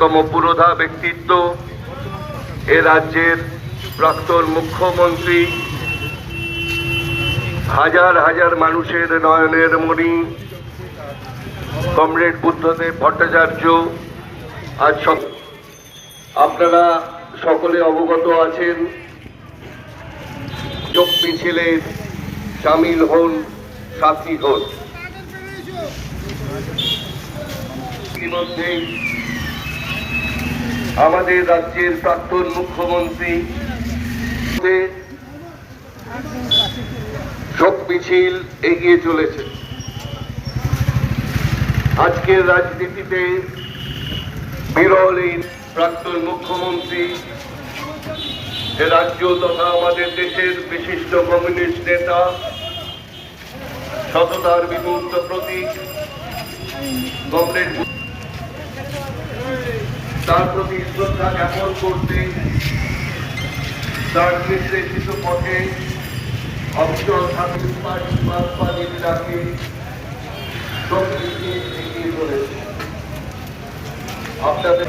তম পুরোধা ব্যক্তিত্ব। এ রাজ্যের প্রাক্তন মুখ্যমন্ত্রী। হাজার হাজার মানুষের নয়নের মণি। কমরেড বুদ্ধদেব ভট্টাচার্য, আজ আপনারা সকলে অবগত আছেন। যোগ মিছিলে সামিল হন সাথী হন। আমাদের রাজ্যের প্রাক্তন মুখ্যমন্ত্রী শোক মিছিল এগিয়ে চলেছে। আজকের রাজনীতিতে বিরল এই প্রাক্তন মুখ্যমন্ত্রী রাজ্য তথা আমাদের দেশের বিশিষ্ট কমিউনিস্ট নেতা, সততার বিমূর্ত প্রতীক কমরেড তার প্রতি শ্রদ্ধা জ্ঞাপন করতে তার নির্দেশিত পথে অবিচল থাকতে আপনাদের